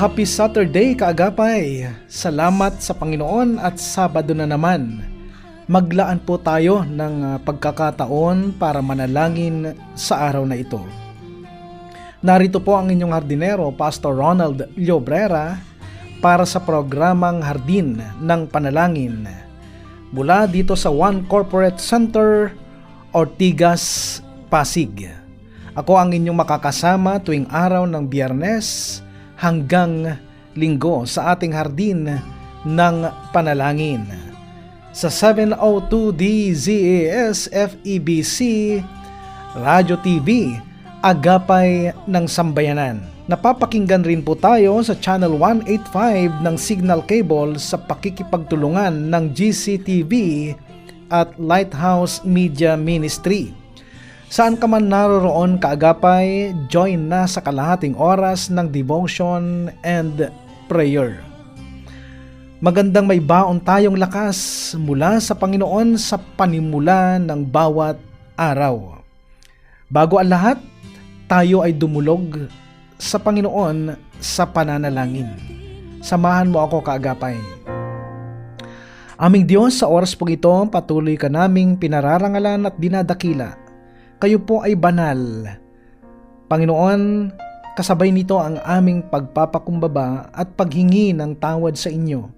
Happy Saturday, kaagapay! Salamat sa Panginoon at Sabado na naman. Maglaan po tayo ng ah, pagkakataon para manalangin sa araw na ito. Narito po ang inyong hardinero, Pastor Ronald Llobrera, para sa programang Hardin ng Panalangin. Mula dito sa One Corporate Center, Ortigas, Pasig. Ako ang inyong makakasama tuwing araw ng biyernes hanggang linggo sa ating hardin ng panalangin. Sa 702 DZAS FEBC Radio TV Agapay ng Sambayanan. Napapakinggan rin po tayo sa Channel 185 ng Signal Cable sa pakikipagtulungan ng GCTV at Lighthouse Media Ministry. Saan ka man naroroon kaagapay, join na sa kalahating oras ng devotion and prayer. Magandang may baon tayong lakas mula sa Panginoon sa panimula ng bawat araw. Bago ang lahat, tayo ay dumulog sa Panginoon sa pananalangin. Samahan mo ako kaagapay. Aming Diyos, sa oras pong ito, patuloy ka naming pinararangalan at dinadakila. Kayo po ay banal. Panginoon, kasabay nito ang aming pagpapakumbaba at paghingi ng tawad sa inyo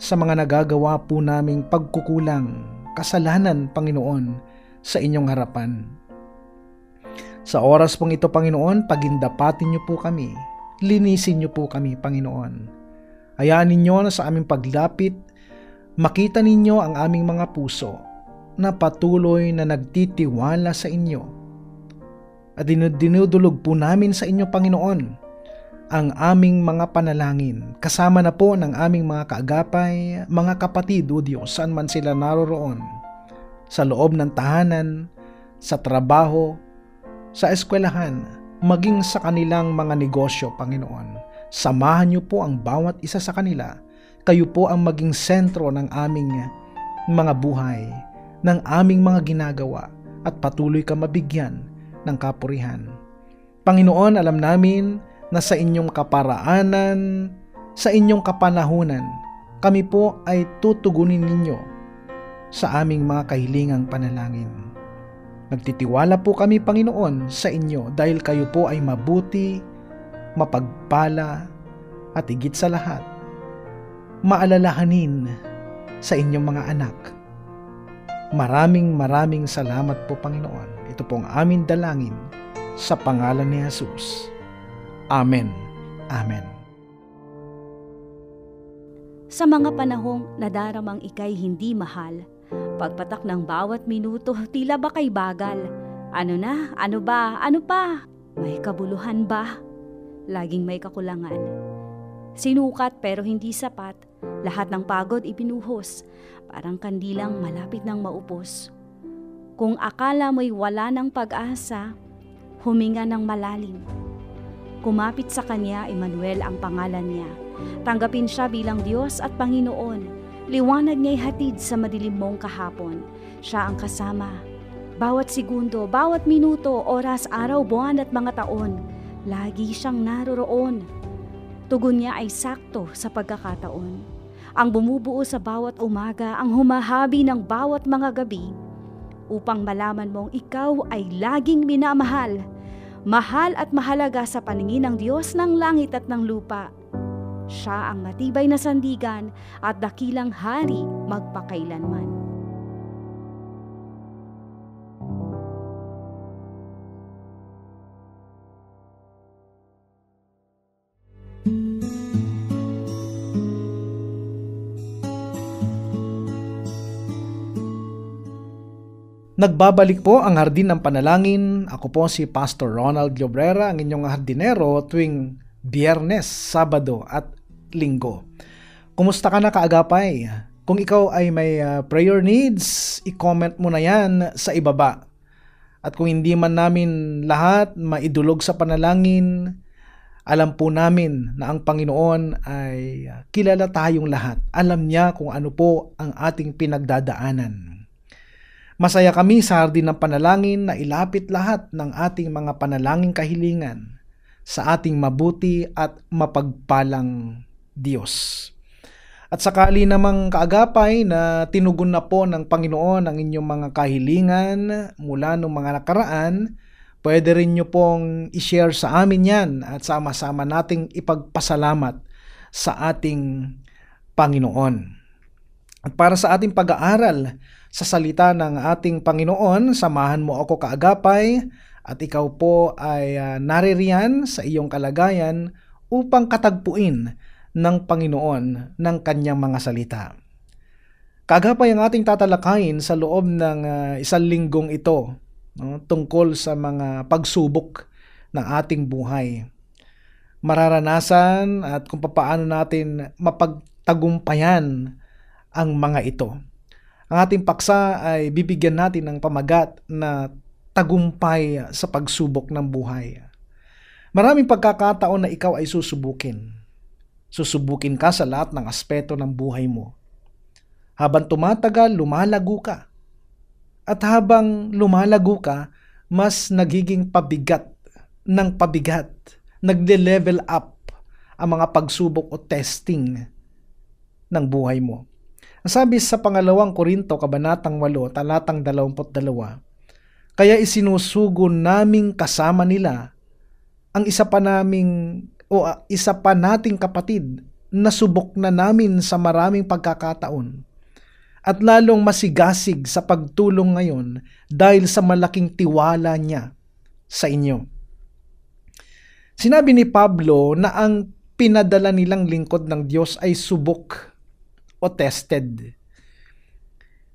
sa mga nagagawa po naming pagkukulang, kasalanan, Panginoon, sa inyong harapan. Sa oras pong ito, Panginoon, pagindapatin niyo po kami. Linisin niyo po kami, Panginoon. Hayaan ninyo na sa aming paglapit, makita ninyo ang aming mga puso na patuloy na nagtitiwala sa inyo. At dinudulog po namin sa inyo, Panginoon, ang aming mga panalangin, kasama na po ng aming mga kaagapay, mga kapatid o Diyos, saan man sila naroroon, sa loob ng tahanan, sa trabaho, sa eskwelahan, maging sa kanilang mga negosyo, Panginoon. Samahan niyo po ang bawat isa sa kanila. Kayo po ang maging sentro ng aming mga buhay, ng aming mga ginagawa, at patuloy ka mabigyan ng kapurihan. Panginoon, alam namin na sa inyong kaparaanan, sa inyong kapanahunan, kami po ay tutugunin ninyo sa aming mga kahilingang panalangin. Nagtitiwala po kami, Panginoon, sa inyo dahil kayo po ay mabuti, mapagpala, at higit sa lahat, maalalahanin sa inyong mga anak. Maraming maraming salamat po, Panginoon. Ito po ang aming dalangin sa pangalan ni Jesus. Amen. Amen. Sa mga panahong nadaramang ikay hindi mahal, pagpatak ng bawat minuto tila ba kay bagal. Ano na? Ano ba? Ano pa? May kabuluhan ba? Laging may kakulangan. Sinukat pero hindi sapat, lahat ng pagod ibinuhos, parang kandilang malapit ng maupos. Kung akala mo'y wala ng pag-asa, huminga ng malalim. Kumapit sa kanya, Emmanuel ang pangalan niya. Tanggapin siya bilang Diyos at Panginoon. Liwanag niya'y hatid sa madilim mong kahapon. Siya ang kasama. Bawat segundo, bawat minuto, oras, araw, buwan at mga taon, lagi siyang naroroon. Tugon niya ay sakto sa pagkakataon. Ang bumubuo sa bawat umaga, ang humahabi ng bawat mga gabi, upang malaman mong ikaw ay laging minamahal mahal at mahalaga sa paningin ng Diyos ng langit at ng lupa. Siya ang matibay na sandigan at dakilang hari magpakailanman. Nagbabalik po ang Hardin ng Panalangin. Ako po si Pastor Ronald Llobrera, ang inyong hardinero tuwing Biyernes, Sabado at Linggo. Kumusta ka na kaagapay? Kung ikaw ay may uh, prayer needs, i-comment mo na yan sa ibaba. At kung hindi man namin lahat maidulog sa panalangin, alam po namin na ang Panginoon ay uh, kilala tayong lahat. Alam niya kung ano po ang ating pinagdadaanan. Masaya kami sa hardin ng panalangin na ilapit lahat ng ating mga panalangin kahilingan sa ating mabuti at mapagpalang Diyos. At sakali namang kaagapay na tinugon na po ng Panginoon ang inyong mga kahilingan mula ng mga nakaraan, pwede rin nyo pong i-share sa amin yan at sama-sama nating ipagpasalamat sa ating Panginoon. At para sa ating pag-aaral sa salita ng ating Panginoon, samahan mo ako kaagapay at ikaw po ay uh, naririyan sa iyong kalagayan upang katagpuin ng Panginoon ng kanyang mga salita. Kaagapay ang ating tatalakayin sa loob ng uh, isang linggong ito no, tungkol sa mga pagsubok ng ating buhay. Mararanasan at kung paano natin mapagtagumpayan ang mga ito. Ang ating paksa ay bibigyan natin ng pamagat na tagumpay sa pagsubok ng buhay. Maraming pagkakataon na ikaw ay susubukin. Susubukin ka sa lahat ng aspeto ng buhay mo. Habang tumatagal, lumalago ka. At habang lumalago ka, mas nagiging pabigat ng pabigat. Nagle-level up ang mga pagsubok o testing ng buhay mo. Ang sabi sa pangalawang Korinto, Kabanatang 8, talatang 22, Kaya isinusugo naming kasama nila ang isa pa naming o uh, isa pa nating kapatid na subok na namin sa maraming pagkakataon at lalong masigasig sa pagtulong ngayon dahil sa malaking tiwala niya sa inyo. Sinabi ni Pablo na ang pinadala nilang lingkod ng Diyos ay subok o tested.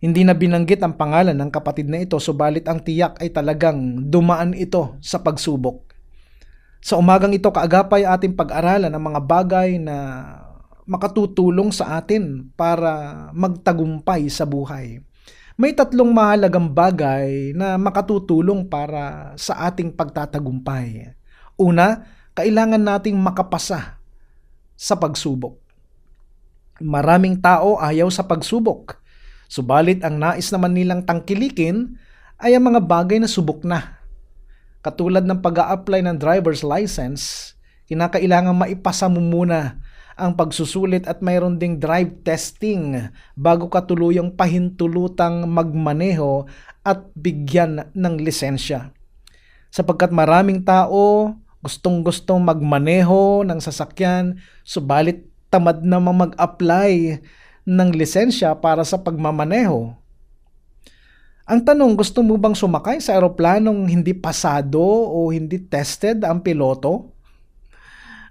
Hindi na binanggit ang pangalan ng kapatid na ito, subalit ang tiyak ay talagang dumaan ito sa pagsubok. Sa umagang ito, kaagapay ating pag-aralan ang mga bagay na makatutulong sa atin para magtagumpay sa buhay. May tatlong mahalagang bagay na makatutulong para sa ating pagtatagumpay. Una, kailangan nating makapasa sa pagsubok. Maraming tao ayaw sa pagsubok. Subalit ang nais naman nilang tangkilikin ay ang mga bagay na subok na. Katulad ng pag apply ng driver's license, kinakailangan maipasa mo muna ang pagsusulit at mayroon ding drive testing bago ka tuluyang pahintulutang magmaneho at bigyan ng lisensya. Sapagkat maraming tao gustong-gustong magmaneho ng sasakyan, subalit tamad namang mag-apply ng lisensya para sa pagmamaneho. Ang tanong, gusto mo bang sumakay sa aeroplanong hindi pasado o hindi tested ang piloto?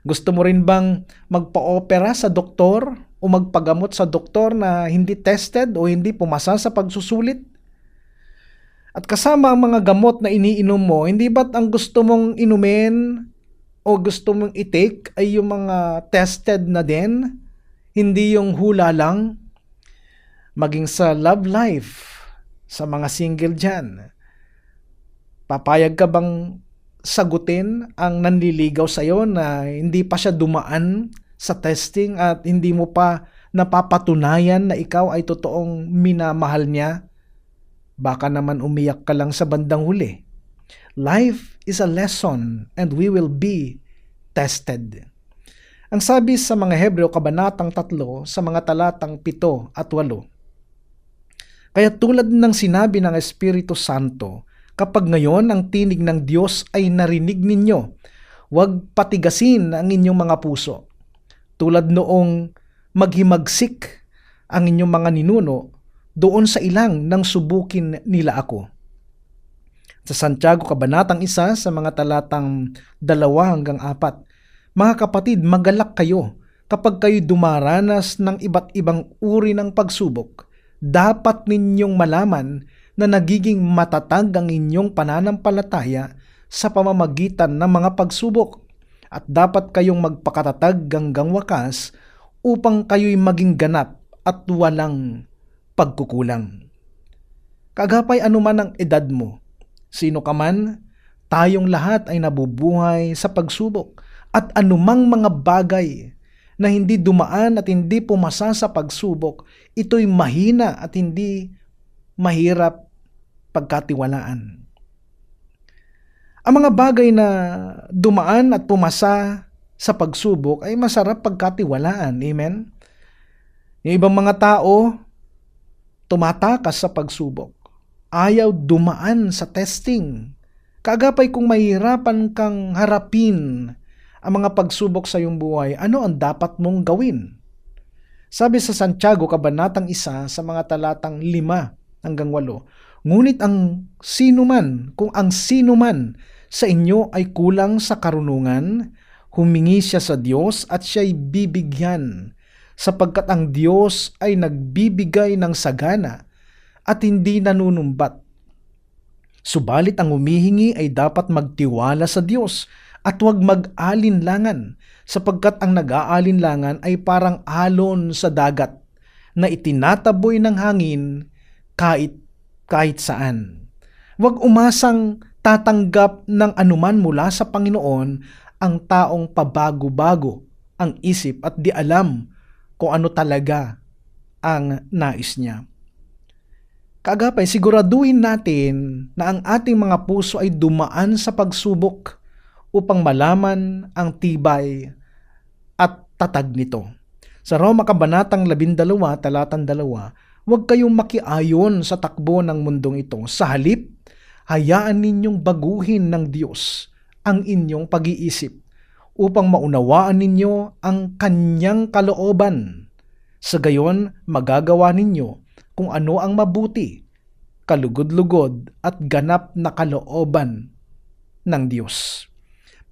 Gusto mo rin bang magpa-opera sa doktor o magpagamot sa doktor na hindi tested o hindi pumasa sa pagsusulit? At kasama ang mga gamot na iniinom mo, hindi ba't ang gusto mong inumin o gusto mong i-take ay yung mga tested na din, hindi yung hula lang. Maging sa love life, sa mga single dyan, papayag ka bang sagutin ang nanliligaw sa'yo na hindi pa siya dumaan sa testing at hindi mo pa napapatunayan na ikaw ay totoong minamahal niya? Baka naman umiyak ka lang sa bandang huli. Life is a lesson and we will be tested. Ang sabi sa mga Hebreo kabanatang 3 sa mga talatang 7 at 8. Kaya tulad ng sinabi ng Espiritu Santo, kapag ngayon ang tinig ng Diyos ay narinig ninyo, huwag patigasin ang inyong mga puso. Tulad noong maghimagsik ang inyong mga ninuno doon sa ilang nang subukin nila ako. Sa Santiago Kabanatang 1 sa mga talatang 2 hanggang 4, Mga kapatid, magalak kayo kapag kayo dumaranas ng iba't ibang uri ng pagsubok. Dapat ninyong malaman na nagiging matatag ang inyong pananampalataya sa pamamagitan ng mga pagsubok at dapat kayong magpakatatag hanggang wakas upang kayo'y maging ganap at walang pagkukulang. Kagapay anuman ang edad mo, sino ka man, tayong lahat ay nabubuhay sa pagsubok at anumang mga bagay na hindi dumaan at hindi pumasa sa pagsubok, ito'y mahina at hindi mahirap pagkatiwalaan. Ang mga bagay na dumaan at pumasa sa pagsubok ay masarap pagkatiwalaan. Amen? Yung ibang mga tao, tumatakas sa pagsubok. Ayaw dumaan sa testing. Kaagapay kung mahirapan kang harapin ang mga pagsubok sa iyong buhay, ano ang dapat mong gawin? Sabi sa Santiago, Kabanatang 1 sa mga talatang 5 hanggang 8, Ngunit ang sino man, kung ang sino man sa inyo ay kulang sa karunungan, humingi siya sa Diyos at siya'y bibigyan, sapagkat ang Diyos ay nagbibigay ng sagana at hindi nanunumbat. Subalit ang humihingi ay dapat magtiwala sa Diyos at huwag mag-alinlangan sapagkat ang nag-aalinlangan ay parang alon sa dagat na itinataboy ng hangin kahit, kahit saan. Huwag umasang tatanggap ng anuman mula sa Panginoon ang taong pabago-bago ang isip at di alam kung ano talaga ang nais niya. Kaagapay, siguraduhin natin na ang ating mga puso ay dumaan sa pagsubok upang malaman ang tibay at tatag nito. Sa Roma Kabanatang 12, talatang 2, huwag kayong makiayon sa takbo ng mundong ito. Sa halip, hayaan ninyong baguhin ng Diyos ang inyong pag-iisip upang maunawaan ninyo ang kanyang kalooban. Sa gayon, magagawa ninyo kung ano ang mabuti, kalugod-lugod at ganap na kalooban ng Diyos.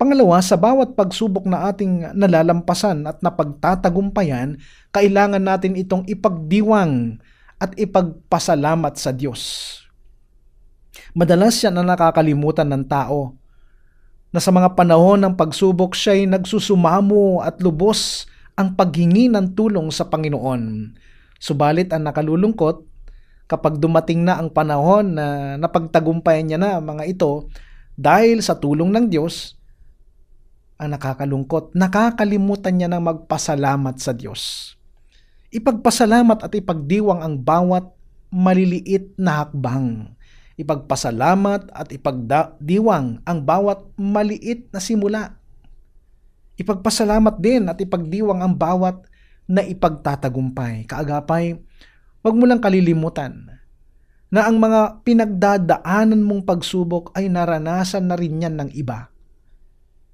Pangalawa, sa bawat pagsubok na ating nalalampasan at napagtatagumpayan, kailangan natin itong ipagdiwang at ipagpasalamat sa Diyos. Madalas yan na nakakalimutan ng tao na sa mga panahon ng pagsubok siya'y nagsusumamo at lubos ang paghingi ng tulong sa Panginoon. Subalit ang nakalulungkot, kapag dumating na ang panahon na napagtagumpayan niya na mga ito, dahil sa tulong ng Diyos, ang nakakalungkot, nakakalimutan niya ng magpasalamat sa Diyos. Ipagpasalamat at ipagdiwang ang bawat maliliit na hakbang. Ipagpasalamat at ipagdiwang ang bawat maliit na simula. Ipagpasalamat din at ipagdiwang ang bawat na ipagtatagumpay. Kaagapay, huwag mo lang kalilimutan na ang mga pinagdadaanan mong pagsubok ay naranasan na rin yan ng iba.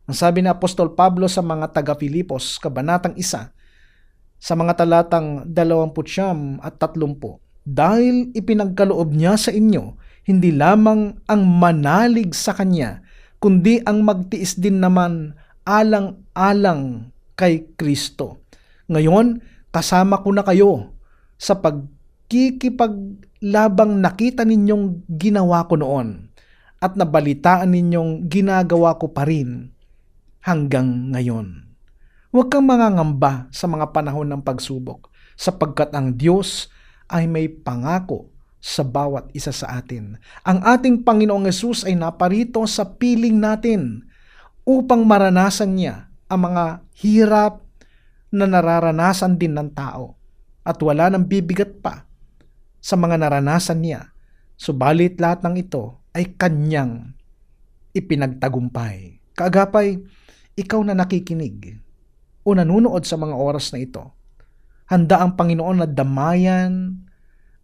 Ang sabi ni Apostol Pablo sa mga taga-Filipos, kabanatang isa, sa mga talatang 29 at 30, dahil ipinagkaloob niya sa inyo, hindi lamang ang manalig sa Kanya, kundi ang magtiis din naman alang-alang kay Kristo. Ngayon, kasama ko na kayo sa pagkikipaglabang nakita ninyong ginawa ko noon at nabalitaan ninyong ginagawa ko pa rin hanggang ngayon. Huwag kang mangangamba sa mga panahon ng pagsubok sapagkat ang Diyos ay may pangako sa bawat isa sa atin. Ang ating Panginoong Yesus ay naparito sa piling natin upang maranasan niya ang mga hirap na nararanasan din ng tao at wala nang bibigat pa sa mga naranasan niya. Subalit lahat ng ito ay kanyang ipinagtagumpay. Kaagapay, ikaw na nakikinig o nanunood sa mga oras na ito, handa ang Panginoon na damayan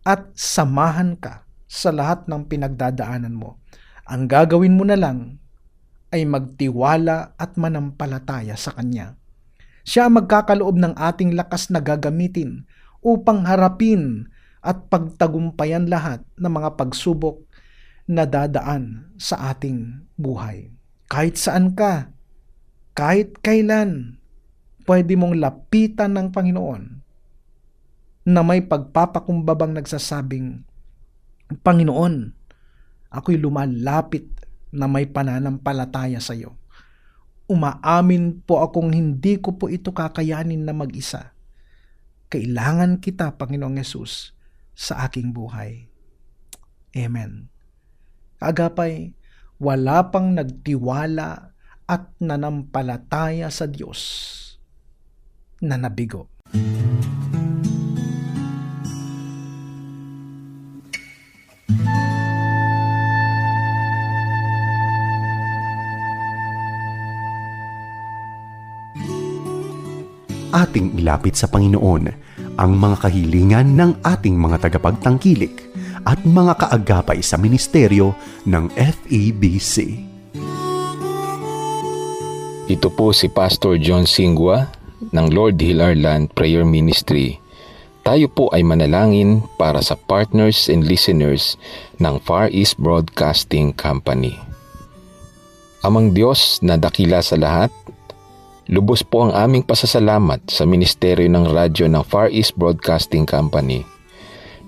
at samahan ka sa lahat ng pinagdadaanan mo. Ang gagawin mo na lang ay magtiwala at manampalataya sa Kanya. Siya magkakaloob ng ating lakas na gagamitin upang harapin at pagtagumpayan lahat ng mga pagsubok na dadaan sa ating buhay. Kahit saan ka, kahit kailan, pwede mong lapitan ng Panginoon na may pagpapakumbabang nagsasabing, Panginoon, ako'y lumalapit na may pananampalataya sa iyo. Umaamin po akong hindi ko po ito kakayanin na mag-isa. Kailangan kita, Panginoong Yesus, sa aking buhay. Amen. Kaagapay, wala pang nagtiwala at nanampalataya sa Diyos na nabigo. Ating ilapit sa Panginoon ang mga kahilingan ng ating mga tagapagtangkilik at mga kaagapay sa ministeryo ng FEBC. Ito po si Pastor John Singwa ng Lord Hill Land Prayer Ministry. Tayo po ay manalangin para sa partners and listeners ng Far East Broadcasting Company. Amang Diyos na dakila sa lahat, lubos po ang aming pasasalamat sa ministeryo ng radyo ng Far East Broadcasting Company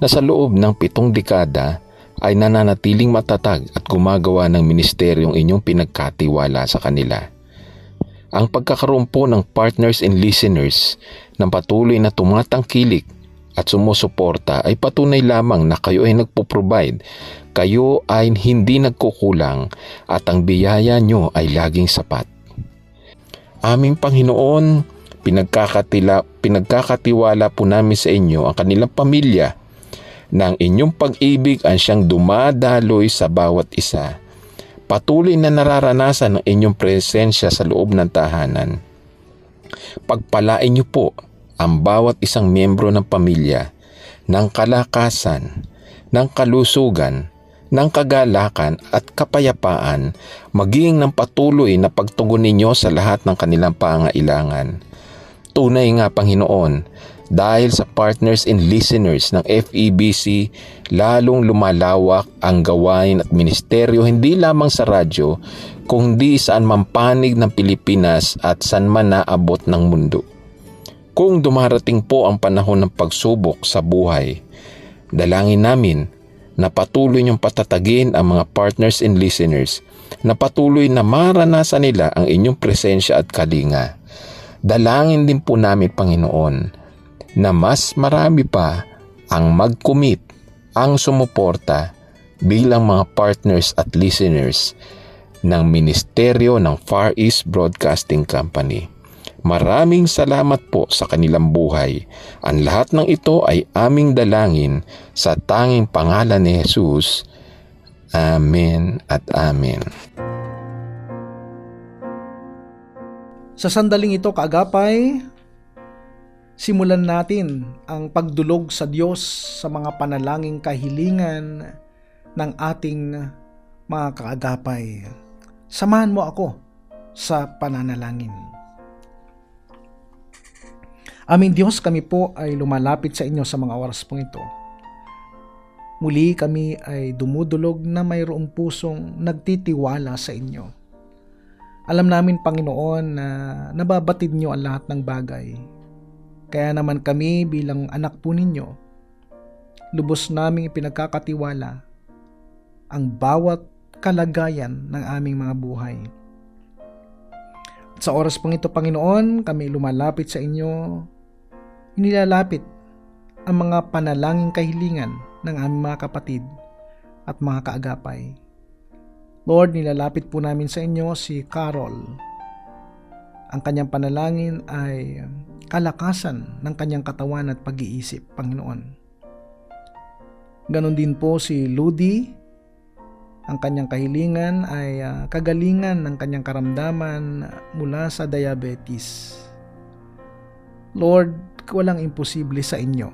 na sa loob ng pitong dekada ay nananatiling matatag at gumagawa ng ministeryong inyong pinagkatiwala sa kanila ang pagkakaroon po ng partners and listeners ng patuloy na tumatangkilik at sumusuporta ay patunay lamang na kayo ay nagpo-provide, kayo ay hindi nagkukulang at ang biyaya nyo ay laging sapat. Aming Panginoon, pinagkakatila, pinagkakatiwala po namin sa inyo ang kanilang pamilya na ang inyong pag-ibig ang siyang dumadaloy sa bawat isa patuloy na nararanasan ng inyong presensya sa loob ng tahanan. Pagpalain niyo po ang bawat isang miyembro ng pamilya ng kalakasan, ng kalusugan, ng kagalakan at kapayapaan maging ng patuloy na pagtugon ninyo sa lahat ng kanilang pangailangan. Tunay nga Panginoon, dahil sa partners and listeners ng FEBC, lalong lumalawak ang gawain at ministeryo hindi lamang sa radyo, kundi saan man panig ng Pilipinas at saan man naabot ng mundo. Kung dumarating po ang panahon ng pagsubok sa buhay, dalangin namin na patuloy niyong patatagin ang mga partners and listeners na patuloy na maranasan nila ang inyong presensya at kalinga. Dalangin din po namin Panginoon na mas marami pa ang mag-commit, ang sumuporta bilang mga partners at listeners ng Ministeryo ng Far East Broadcasting Company. Maraming salamat po sa kanilang buhay. Ang lahat ng ito ay aming dalangin sa tanging pangalan ni Jesus. Amen at Amen. Sa sandaling ito, kaagapay, simulan natin ang pagdulog sa Diyos sa mga panalangin kahilingan ng ating mga kaagapay. Samahan mo ako sa pananalangin. Aming Diyos, kami po ay lumalapit sa inyo sa mga oras pong ito. Muli kami ay dumudulog na mayroong pusong nagtitiwala sa inyo. Alam namin, Panginoon, na nababatid niyo ang lahat ng bagay kaya naman kami bilang anak po ninyo, lubos naming ipinagkakatiwala ang bawat kalagayan ng aming mga buhay. At sa oras pong ito, Panginoon, kami lumalapit sa inyo, inilalapit ang mga panalangin kahilingan ng aming mga kapatid at mga kaagapay. Lord, nilalapit po namin sa inyo si Carol. Ang kanyang panalangin ay kalakasan ng kanyang katawan at pag-iisip, Panginoon. Ganon din po si Ludi. Ang kanyang kahilingan ay uh, kagalingan ng kanyang karamdaman mula sa diabetes. Lord, walang imposible sa inyo.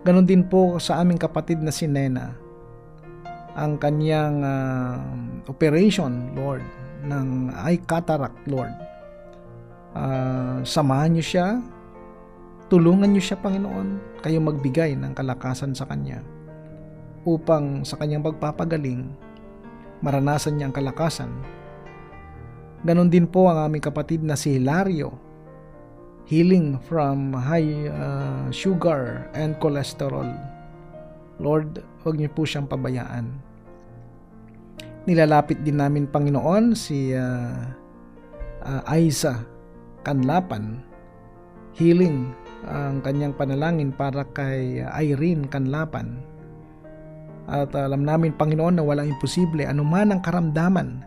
Ganon din po sa aming kapatid na si Nena. Ang kanyang uh, operation, Lord, ng eye cataract, Lord uh, samahan niyo siya, tulungan niyo siya Panginoon, kayo magbigay ng kalakasan sa Kanya upang sa Kanyang pagpapagaling, maranasan niya ang kalakasan. Ganon din po ang aming kapatid na si Hilario, healing from high uh, sugar and cholesterol. Lord, huwag niyo po siyang pabayaan. Nilalapit din namin, Panginoon, si ah, ah, Aiza Kanlapan. Healing ang kanyang panalangin para kay Irene Kanlapan. At alam namin, Panginoon, na walang imposible anuman ang karamdaman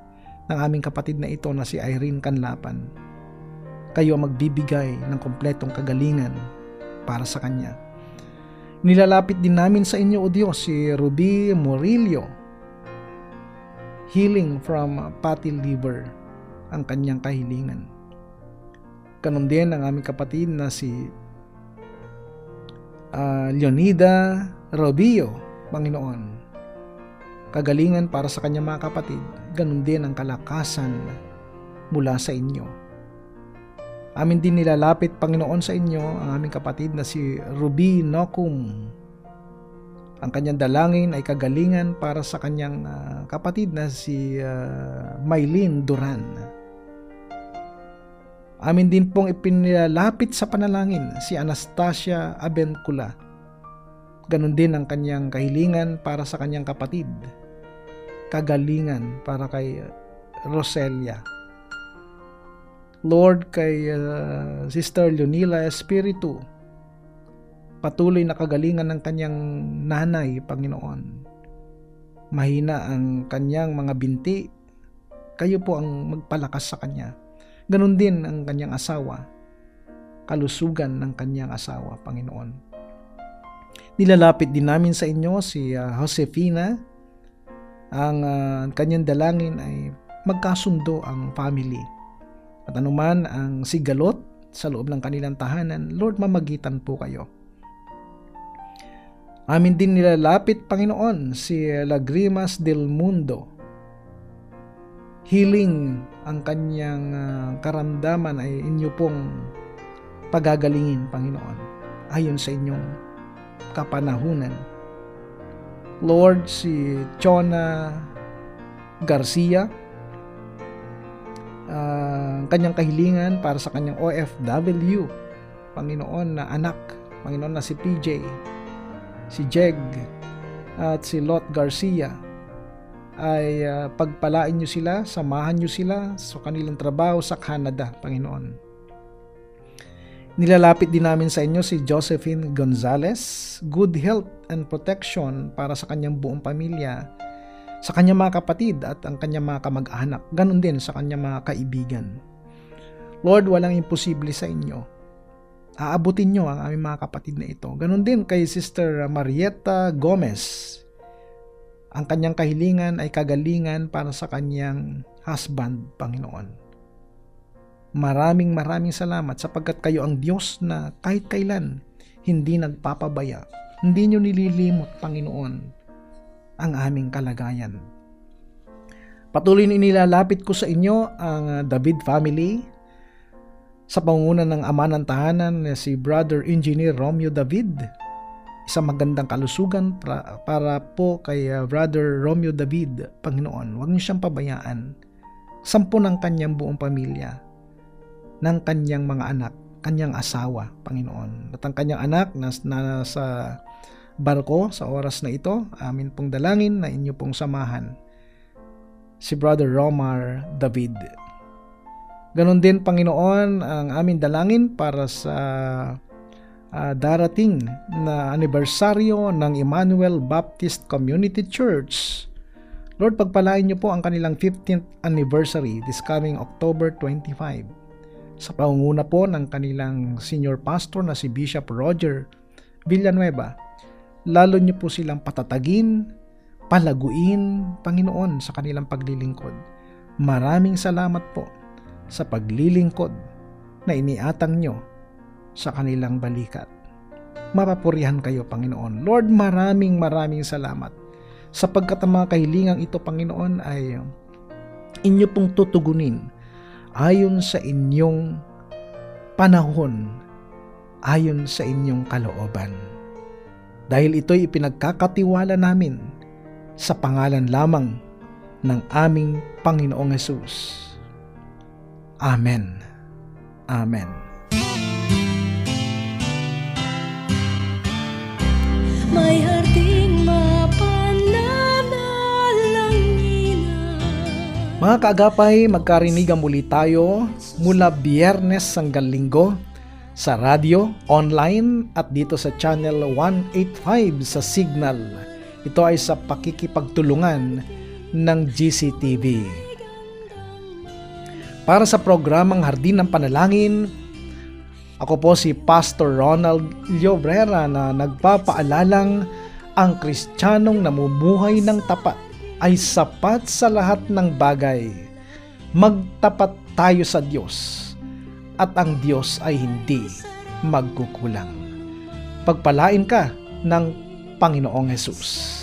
ng aming kapatid na ito na si Irene Kanlapan. Kayo ang magbibigay ng kompletong kagalingan para sa kanya. Nilalapit din namin sa inyo, O Diyos, si Ruby Murillo. Healing from fatty liver ang kanyang kahilingan. Ganon din ang aming kapatid na si ah, Leonida Robio, Panginoon. Kagalingan para sa kanyang mga kapatid, ganon din ang kalakasan mula sa inyo. Amin din nilalapit, Panginoon, sa inyo ang aming kapatid na si Ruby Nokum. Ang kanyang dalangin ay kagalingan para sa kanyang ah, kapatid na si uh, Maylin Duran. Amin din pong ipinilapit sa panalangin si Anastasia Abencula. Ganon din ang kanyang kahilingan para sa kanyang kapatid. Kagalingan para kay Roselia. Lord, kay uh, Sister Leonila Espiritu, patuloy na kagalingan ng kanyang nanay, Panginoon. Mahina ang kanyang mga binti, kayo po ang magpalakas sa kanya. Ganon din ang kanyang asawa, kalusugan ng kanyang asawa, Panginoon. Nilalapit din namin sa inyo si uh, Josefina. Ang uh, kanyang dalangin ay magkasundo ang family. At anuman ang sigalot sa loob ng kanilang tahanan, Lord, mamagitan po kayo. Amin din nilalapit, Panginoon, si Lagrimas del Mundo. Healing ang kanyang ah, karamdaman ay inyo pong pagagalingin, Panginoon, ayon sa inyong kapanahunan. Lord, si Chona Garcia, ang kanyang kahilingan para sa kanyang OFW, Panginoon na anak, Panginoon na si PJ, si Jeg, at si Lot Garcia, ay ah, pagpalain nyo sila, samahan nyo sila sa kanilang trabaho sa Canada, Panginoon. Nilalapit din namin sa inyo si Josephine Gonzalez, good health and protection para sa kanyang buong pamilya, sa kanyang mga kapatid at ang kanyang mga kamag-anak, ganun din sa kanyang mga kaibigan. Lord, walang imposible sa inyo. Aabutin nyo ang aming mga kapatid na ito. Ganun din kay Sister Marietta Gomez. Ang kanyang kahilingan ay kagalingan para sa kanyang husband, Panginoon. Maraming maraming salamat sapagkat kayo ang Diyos na kahit kailan hindi nagpapabaya. Hindi nyo nililimot, Panginoon, ang aming kalagayan. Patuloy na inilalapit ko sa inyo ang uh, David family sa pangunan ng ama ng tahanan na si Brother Engineer Romeo David. Isang magandang kalusugan para, po kay uh, Brother Romeo David, Panginoon. Huwag niyo siyang pabayaan. Sampu ng kanyang buong pamilya ng kanyang mga anak, kanyang asawa, Panginoon. At ang kanyang anak na nasa barko sa oras na ito, amin pong dalangin na inyo pong samahan si Brother Romar David. Ganon din, Panginoon, ang amin dalangin para sa uh, darating na anibersaryo ng Emmanuel Baptist Community Church. Lord, pagpalain niyo po ang kanilang 15th anniversary this coming October 25 sa pangunguna po ng kanilang senior pastor na si Bishop Roger Villanueva. Lalo niyo po silang patatagin, palaguin, Panginoon, sa kanilang paglilingkod. Maraming salamat po sa paglilingkod na iniatang nyo sa kanilang balikat. Mapapurihan kayo, Panginoon. Lord, maraming maraming salamat sapagkat ang mga kahilingang ito, Panginoon, ay inyo pong tutugunin ayon sa inyong panahon, ayon sa inyong kalooban dahil ito'y ipinagkakatiwala namin sa pangalan lamang ng aming Panginoong Yesus. Amen. Amen. May harting Mga kaagapay, magkarinigan muli tayo mula biyernes hanggang linggo sa radyo, online at dito sa channel 185 sa Signal. Ito ay sa pakikipagtulungan ng GCTV. Para sa programang Hardin ng Panalangin, ako po si Pastor Ronald Llobrera na nagpapaalalang ang kristyanong namumuhay ng tapat ay sapat sa lahat ng bagay. Magtapat tayo sa Diyos at ang Diyos ay hindi magkukulang. Pagpalain ka ng Panginoong Hesus.